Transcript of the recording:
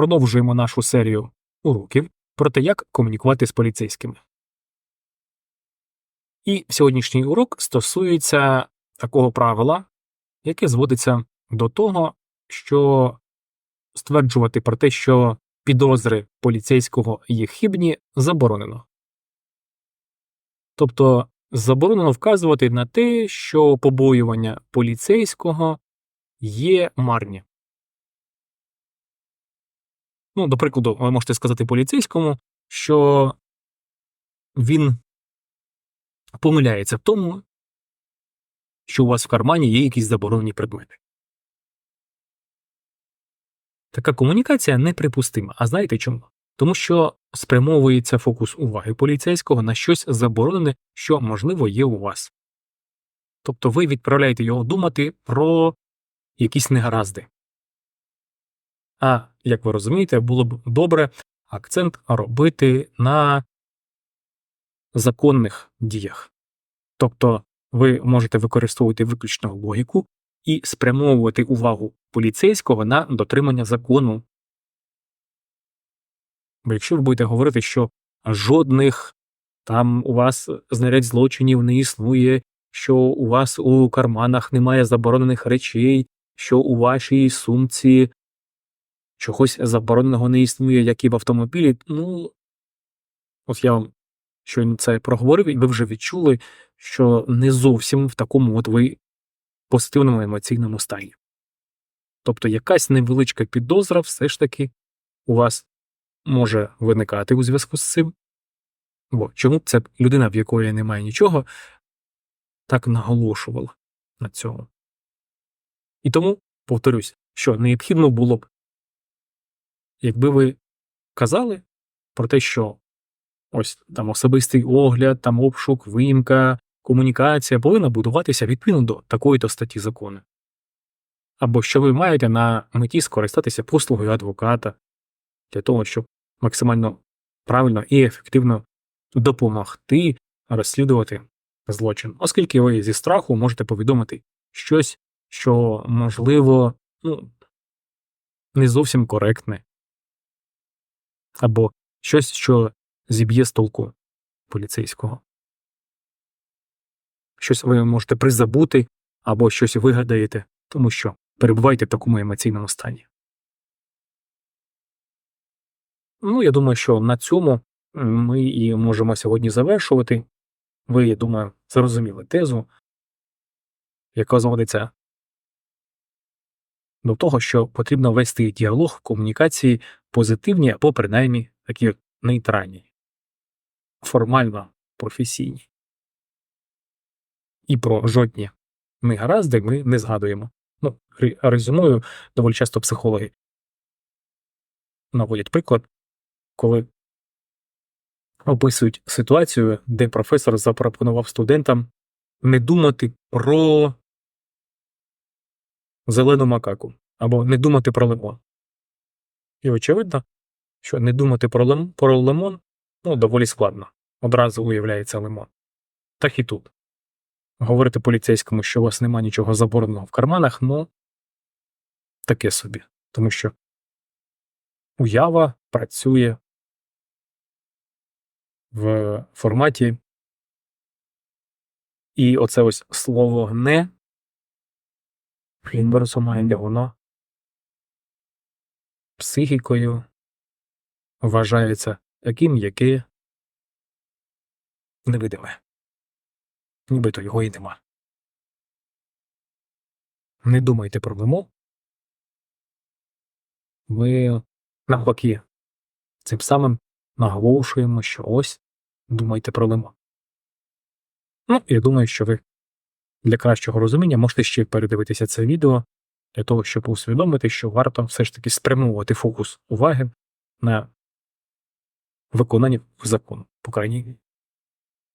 продовжуємо нашу серію уроків про те, як комунікувати з поліцейськими. І сьогоднішній урок стосується такого правила, яке зводиться до того, що стверджувати про те, що підозри поліцейського є хибні, заборонено. Тобто заборонено вказувати на те, що побоювання поліцейського є марні. Ну, до прикладу, ви можете сказати поліцейському, що він помиляється в тому, що у вас в кармані є якісь заборонені предмети. Така комунікація неприпустима. А знаєте чому? Тому що спрямовується фокус уваги поліцейського на щось заборонене, що, можливо, є у вас. Тобто ви відправляєте його думати про якісь негаразди. А як ви розумієте, було б добре акцент робити на законних діях. Тобто ви можете використовувати виключно логіку і спрямовувати увагу поліцейського на дотримання закону. Бо якщо ви будете говорити, що жодних там у вас знарядь злочинів не існує, що у вас у карманах немає заборонених речей, що у вашій сумці чогось забороненого не існує, як і в автомобілі, ну от я вам щойно це проговорив, і ви вже відчули, що не зовсім в такому от ви позитивному емоційному стані. Тобто якась невеличка підозра все ж таки у вас може виникати у зв'язку з цим. Бо чому б це людина, в якої немає нічого, так наголошувала на цьому. І тому, повторюсь, що необхідно було б, якби ви казали про те, що ось там особистий огляд, там обшук, виїмка, комунікація повинна будуватися відповідно до такої то статті закону. Або що ви маєте на меті скористатися послугою адвоката для того, щоб максимально правильно і ефективно допомогти розслідувати злочин, оскільки ви зі страху можете повідомити щось, що, можливо, ну, не зовсім коректне, або щось, що зіб'є з толку поліцейського. Щось ви можете призабути або щось вигадаєте, тому що перебуваєте в такому емоційному стані. Ну, я думаю, що на цьому ми і можемо сьогодні завершувати. Ви, я думаю, зрозуміли тезу, яка зводиться до того, що потрібно вести діалог в комунікації позитивні або принаймні такі нейтральні, формально професійні. І про жодні негаразди ми не згадуємо. Ну, резюмую, доволі часто психологи наводять приклад, коли описують ситуацію, де професор запропонував студентам не думати про зелену макаку або не думати про лимон. І очевидно, що не думати про лимон, про лимон ну, доволі складно. Одразу уявляється лимон. Так і тут. Говорити поліцейському, що у вас нема нічого забороненого в карманах, ну таке собі. Тому що уява працює в форматі. І оце ось слово не воно психікою вважається яким яке невидиме. Нібито його і нема. Не думайте про вимог. Ми навпаки цим самим наголошуємо, що ось думайте про лимон. Ну, я думаю, що ви для кращого розуміння можете ще передивитися це відео для того, щоб усвідомити, що варто все ж таки спрямовувати фокус уваги на виконання закону, по крайній